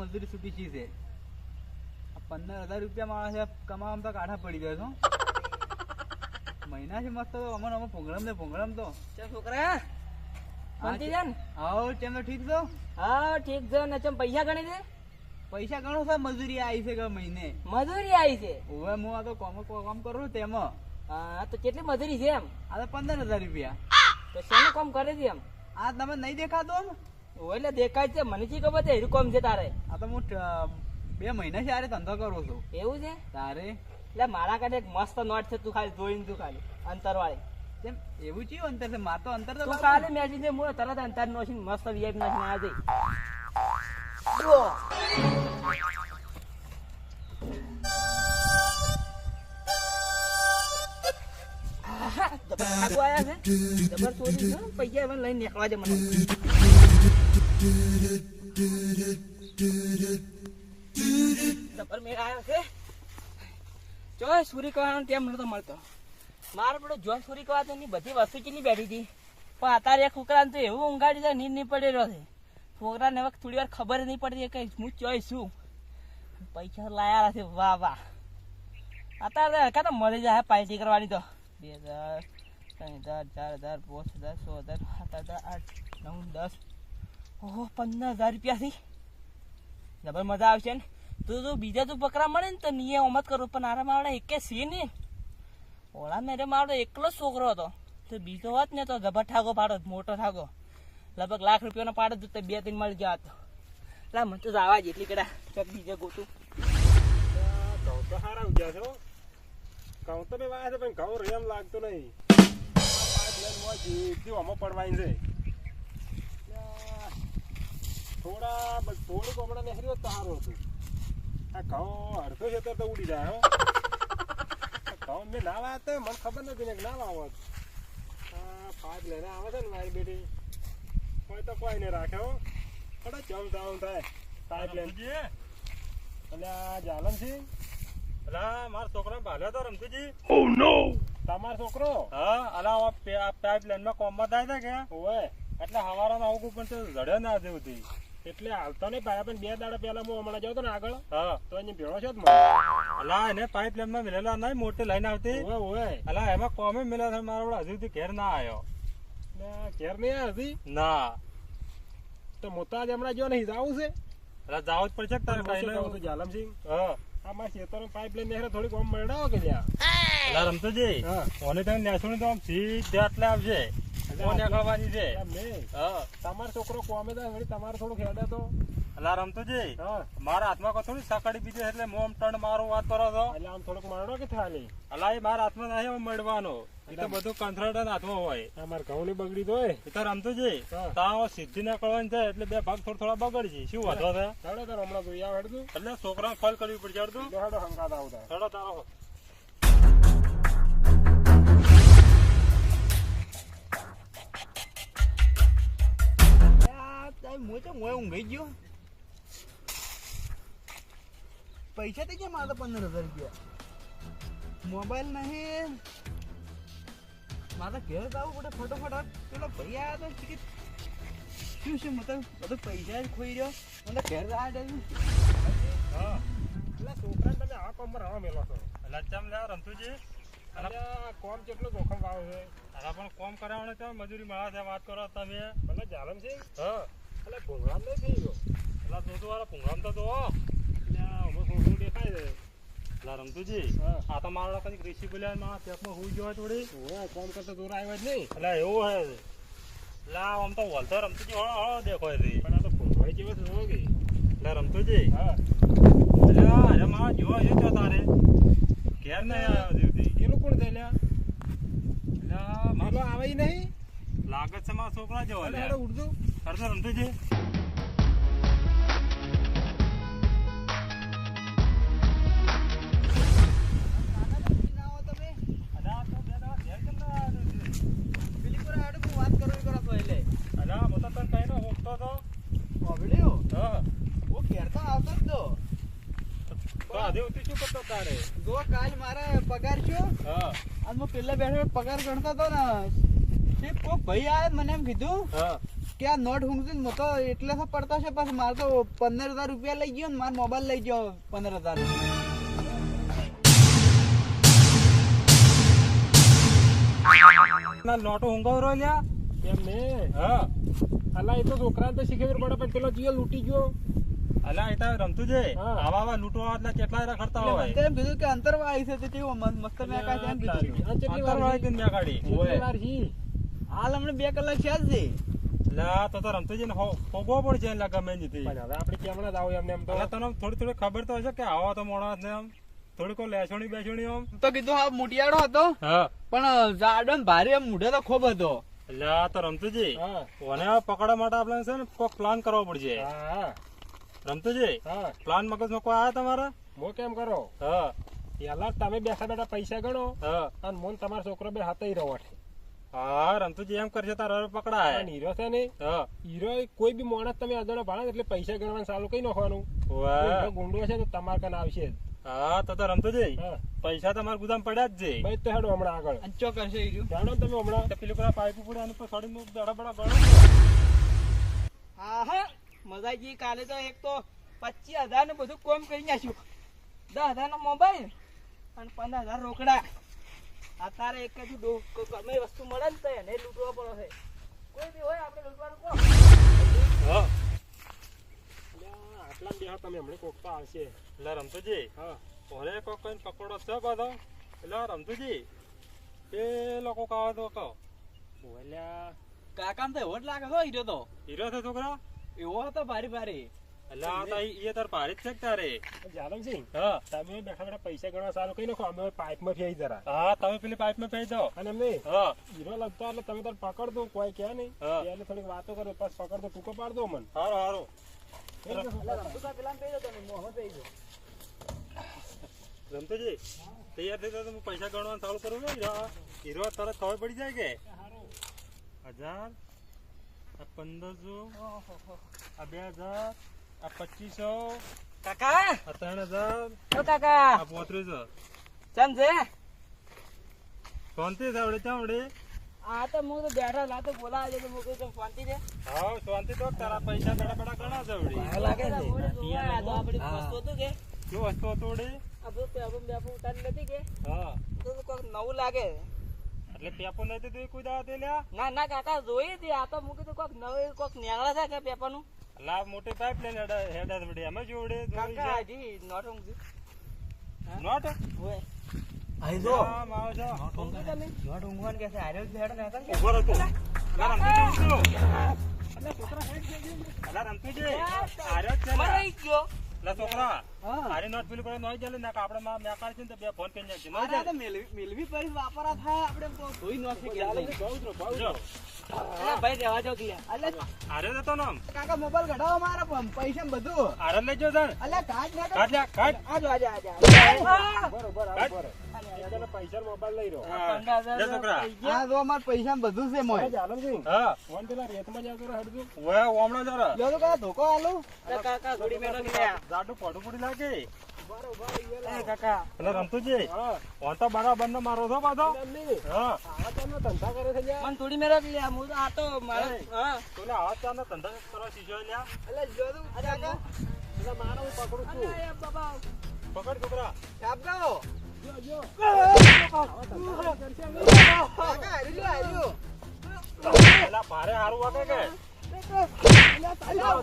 મજૂરી છૂટી છી છે પંદર હજાર રૂપિયા માણસ કમાવામાં તો કાઢા પડી ગયો છો. મહિના છે મસ્ત અમને અમે ભોંગળમ ને ભોંગળમ તો. છોકરા શાંતિ છે ને આવો તેમ તો ઠીક છો? હા ઠીક છે ને ચમ પૈસા ગણી દે પૈસા ગણો સર મજૂરી આવી છે કે મહિને? મજૂરી આવી છે. હવે હું આ તો કોમ કામ કરું તેમ. હા તો કેટલી મજૂરી છે એમ? આ તો પંદર હજાર રૂપિયા. તો શેનું કામ કરે છે એમ? આ તમે નહીં દેખાતો આમ? એટલે દેખાય છે. મને શી ખબર છે? હિરકોમ છે તારે. આ તો હું બે મહિના છે આરે ધંધો કરું છું. એવું છે? તારે? એટલે મારા કાઢે એક મસ્ત નોટ છે તું ખાલી જોઈને તું ખાલી અંતરવાળી. કેમ? એવું ચિયું અંતર છે? માર તો અંતર તો ખાલી મેચી છે હું તરત અંતર નોશી મસ્ત વીઆઈપી નાખીને આ જઈ. જો જબર આયા છે? જબર ચોરી છે? પૈસા લઈને નીકળવા દે મને. જબર સુરી કવાનો ટાઈમ નતો મળતો. મારે પેલો જોન સુરી કવા તો એની બધી વસ્તુ કેટલી બેઠી હતી. પણ અત્યારે એક છોકરાને તો એવું ઊંઘાડી જાય નીંદ નહીં પડેલો છે. છોકરાને હવે થોડી વાર ખબર નહીં પડતી કે હું ચોય છું પૈસા લાયા છે વાહ વાહ. અત્યારે હરકા તો મળી જાય, પાર્ટી કરવાની તો. બે હજાર, ત્રણ હજાર, ચાર હજાર, પાંચ હજાર સો હજાર, સાત હજાર, આઠ, નવ, દસ ઓહો, પંદર હજાર રૂપિયાથી. જબર મજા આવશે ને. તું જો બીજા તું બકરા મળે ને તો નિયમ ઓમત કરું, પણ આરા માવડા એકે સી ને. ઓલા મેરે મારો એકલો જ છોકરો હતો. તો બીજો હોત ને તો જબર ઠાગો પાડો, મોટો ઠાગો લગભગ લાખ રૂપિયાનો પાડો તો તે બે ત્રણ મળી ગયા હતો લા, મને તો આવા જ એટલી કડા. ચોક બીજે ગોતું. ઘઉં તો સારા ઉજા છે. ઘઉં તો મેં વાયા છે, પણ ઘઉં રેમ લાગતો નહીં. પડવાની છે. થોડા બસ થોડુંક હમણાં નીકળ્યું તો સારું હતું. આ ઘઉં અડધો ખેતર તો ઉડી જાય હો. ઘઉં મેં ના વાયા તો મને ખબર નથી ને કે ના આ પાઇપ લઈને આવે છે ને મારી બેટી. કોઈ તો કોઈ નહીં રાખે હો. કદાચ જમ જામ થાય પાઇપ લઈને એટલે આ જાલમ છે. અલા મારા છોકરા ભાલ્યો તો રમતુજી. તમારો છોકરો? હા અલા પાઇપ લાઈનમાં કોમમાં થાય કે? ઓય એટલે હવારમાં આવું પણ તો જડ્યો ના જેવું હતી એટલે હાલતો નહીં ભાઈ પણ બે દાડા પહેલા હું હમણાં જાઉં તો ને આગળ હા. તો અહીંયા ભેળો છે અલા એને પાઇપ લાઈનમાં મિલેલા નહીં મોટી લાઈન આવતી. અલા એમાં કોમે મિલ્યા છે મારા હજુ સુધી ઘેર ના આવ્યો ઘેર નહીં આવ્યો હજી? ના. તો મોટા જ હમણાં જો નહીં જાવું છે? અલા જાવ જ પડશે તારે ભાઈ જાલમસિંહ હા. આ મારા ખેતરો પાઇપ લાઈન નેહરે થોડીક આમ મળડાવો કે જ્યાં અલા રમતુજી હા. ઓને તમે નેસું તો આમ સીધા આટલે આવશે કોને ખાવાની છે. તમારો છોકરો કોમે દા વળી તમારે થોડું ખેડે તો. અલા રમતુજી જે મારા હાથમાં કોઈ થોડી સાકડી બીજે એટલે મોમ ટણ મારો વાત કરો છો? એટલે આમ થોડુંક મારડો કે થાલી? અલા એ મારા હાથમાં નહીં મળવાનો. એ તો બધું કંથરડ હાથમાં હોય. તમારે મારા ઘઉં ની બગડી તો હોય. એ તો રમતુજી. તાવ સિદ્ધિ ના કરવાની છે એટલે બે ભાગ થોડા થોડા બગડશે. શું વાંધો છે? તાર હમણાં જોઈ આવ એટલે છોકરા ફોલ કરવી પડશે અડધું લે હેડો હંગાત આવતા. ચડો તારો. તારી મોં ચમ મોંએ ઊંઘાઈ ગયો પૈસા થઈ ગયા મારા પંદર હજાર રૂપિયા મોબાઈલ નહીં મારે ઘેર જવું પડે ફટોફટ પેલો ભાઈ આવ્યો તો ટિકિટ શું છે મતલબ બધું પૈસા જ ખોઈ રહ્યો મને ઘેર આવ્યા એટલે છોકરાને તમે આ કોમમાં રવા મેલો છો એટલે ચમ લે રમતુજી કોમ કેટલું જોખમ વાળું છે આના પણ કોમ કરાવવાનું છે મજૂરી મળે છે વાત કરો તમે ભલે જાલમ છે હા એટલે ભૂંગળામ નહીં થઈ ગયો. એટલે તું તો વાળા ભૂંગળામ તો એટલે આમાં થોડું દેખાય છે. એટલે રમતુજી આ તો મારા કદી કૃષિ બોલ્યા મારા પેટમાં હોઈ ગયો થોડી. ઓવે ફોન કરતા દૂર આવ્યો જ નહીં. એટલે એવું હે. એટલે આમ તો વલતો રમતુજી હળો હળો દેખાય રહી પણ આ તો ભૂંગળી જેવો છે જોવો એટલે રમતુજી. હા. એટલે અરે મારા જોવા જો તારે. ઘેર નહીં આવ્યો દીવથી એનું કોણ થઈ લ્યા એટલે મારો આવે નહીં? લાગે છે મારા છોકરા જેવો ઉડતું કરતો રમતુજી ના આવો તમે અલા આ તો બે દાડા ઘેર કેમ ના આવ્યો દીવથી? પેલી પર આડે હું વાત કરો કરો તો. એટલે અલા હું. તો તને કહીને તો હું ઘેર તો જ કાલ મારે પગાર છો હા. અને હું પેલા બેઠો પગાર ગણતો હતો ને કોક ભાઈ આવે મને એમ કીધું. હા. કે આ નોટ ઊંઘતું ને તો એટલે તો પડતો છે પાછું મારે તો પંદર હજાર રૂપિયા લઈ ગયો ને મારો મોબાઈલ લઈ ગયો પંદર હજાર ના નોટો હુંગાવ રહ્યો લ્યા. કેમ ને હા. અલા એ તો છોકરાને તો શીખવી પડે પણ પેલો જીઓ લૂટી ગયો. અલા એ તો રમતું છે. આવા આવા લૂંટવા એટલે કેટલાય રખડતા હોય? તેમ કીધું કે અંતરવાળી છે તે કેવો મસ્ત મેં કાંઈ એમ કીધું. કેટલી વાર અંતરવાળી મેં કાઢી? કેટલી હાલ હમણાં બે કલાક છે જ છે લા તો તો રમતું છે ને ફોગવો પડશે એટલે ગમે જીતી પણ હવે આપણે કેમણા જ આવું એમને એમ તો. તને થોડી થોડી ખબર તો હશે કે આવો તો મોણસ ને આમ. થોડીક કોઈ બેસણી આમ. તો કીધું હા મોટિયાળો હતો. હા. પણ જાડો ને ભારે એમ મૂઢે તો ખૂબ હતો. આ તો રમતું હા. ઓને પકડવા માટે આપણે છે ને કોઈ પ્લાન કરવો પડશે. હા રમતું છે હા. પ્લાન મગજમાં કોઈ આયા તમારા? મો કેમ કરો? હા. પેલા તમે બેઠા બેઠા પૈસા ગણો હા. અને મોન તમારો છોકરો બે હાથે રહો હા રમતું છે એમ કરશે તારે પકડાય. હીરો છે ને હીરો કોઈ બી માણસ તમે અજાણો ભાડે એટલે પૈસા ગણવાનું ચાલુ કઈ નાખવાનું ગુંડો છે તો તમારે કને આવશે. હા તો તો રમતું પૈસા તમારા ગુદામ પડ્યા જ છે. ભાઈ તો હેડો હમણાં આગળ. અંચો કરશે ઈ જાણો તમે હમણાં. પેલું પેલા પાઇપ પડે એની પર સડીને દડા બડા હા હા. મજાજી કાલે તો એક તો પચીસ હજાર ને બધું કોમ કરી નાખ્યું. દસ હજાર નો મોબાઈલ અને પંદર હજાર રોકડા. અત્યારે એક જ ગમે વસ્તુ મળે ને તો એને લૂંટવા પડે છે. કોઈ બી હોય આપણે લૂંટવાનું હા. આટલા બેહો તમે હમણાં કોક તો આવશે. એટલે રમતું છે હા. ઓરે કોક કઈ પકડો છે બધો? એટલે રમતું એ લોકો કાવે તો કહો ઓલ્યા કાકાને તો એવો જ લાગે તો હીરો તો. હીરો છે છોકરા? એવો હતો ભારી ભારી. તમે બેઠા બેઠા પૈસા ગણવા સારું કરી નાખો અમે પાઇપમાં ફેઈ જરા. હા તમે પેલી પાઇપમાં ફેંઈ દો. અને એમને હા. હીરો લગતા એટલે તમે તાર પકડ દો કોઈ કે નહીં. હા. એટલે થોડીક વાતો કરો પાસ પકડ દો ટૂંકો પાડ દો મને. હારું હારું. તૈયાર થઈ તો હું પૈસા ગણવાનું ચાલુ કરું ને હીરો? તરત ખબર પડી જાય કે? હજાર આ પંદરસો આ બે હજાર આ પચીસો. કાકા? આ ત્રણ હજાર. ઓ કાકા. આ પોત્રીસો ચમ છે? શાંતિ છે આવડે ચાવડે આ તો હું તો બેઠા લા તો બોલાવે છે તો હું કહું શાંતિ છે. હા શાંતિ તો તારા પૈસા બડા બડા ઘણા છે આવડે. લાગે છે. આ તો આપણી વસ્તુ હતું કે? જો વસ્તુ હતું આવડે? આ બધું પેપર બેપર ઉતારી નથી કે? હા. તો તો કોઈક નવું લાગે. એટલે પેપર નથી તો કોઈ દાવા તે લ્યા? ના ના કાકા જોઈ હતી. આ તો મૂકી તો કોઈક નવું કોઈક નેગળા છે કે પેપરનું લાવ મોટી પાઇપ લઈને હેડા હેડા વડે એમાં જોડે કાકા હજી નોટ ઊંઘી નોટ ઓય. આઈ આમ આવો છો. ઊંઘી તમે? નોટ ઊંઘવાનું કે છે આરે જ હેડ ના કર કે ઊભો રહો તું. અલા રમતું છે તું. અલા રમતું છે આર્યો જ છે ને. મરાઈ ગયો. અલા છોકરા હા. નોટ પેલું કરે નોઈ ચાલે ને આપણે માં મેકાડ છે ને બે ફોન કરી નાખજે નોઈ અરે આ તો ચાલે મેલવી મેલવી પડી વાપરા થાય આપણે તો. ધોઈ નાખી બહુ બહુ. અલા ભાઈ રહેવા દો કે અલે આર્યો જતો ને કાકા મોબાઈલ કઢાવો મારા પૈસા બધું. આરે અલે ના આજો આજો આજો બરોબર બરોબર. પૈસા મોબાઈલ લઈ રહ્યો. હા. જો અમાર પૈસા બધું છે મોય. હા ફોન પેલા રેતમાં જ આવતો હડજો ઓય ઓમણો જરા. જો તો ધોકો આલું. કાકા થોડી મેળો કે જાડું પડું પડી લાગે. એ કાકા. એટલે રમતું છે હા. ફોન તો બરાબર ને મારો છો પાછો. એમ નહીં. હા. આવા તો એમનો ધંધા કરે છે થોડી મેળો લે હું આ તો મારે હા. તોલે આવા ચાનો ધંધા કરવા શીખ્યો લ્યા? અલે જો તો કાકા. એટલે મારે હું પકડું છું. અરે બાબા. પકડ છોકરા. ભારે હારું વાગે કે અલ્યા,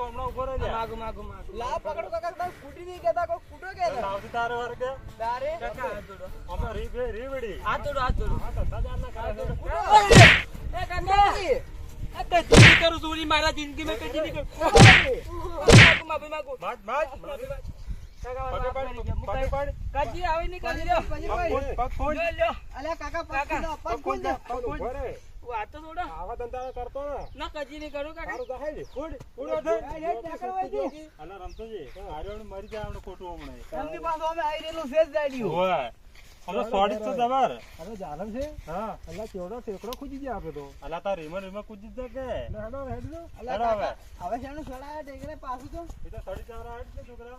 હમણાં ઊભો રહી માગુ માગુ માગુ. કરું ચોરી મારા જિંદગી મેં કદી નહીં કરું. માગુ માગુ. ખુજી જાય આપડે તો. અલા તાર રીમર રીમર ખુજી કે હવે. પાછું તો? છોકરા.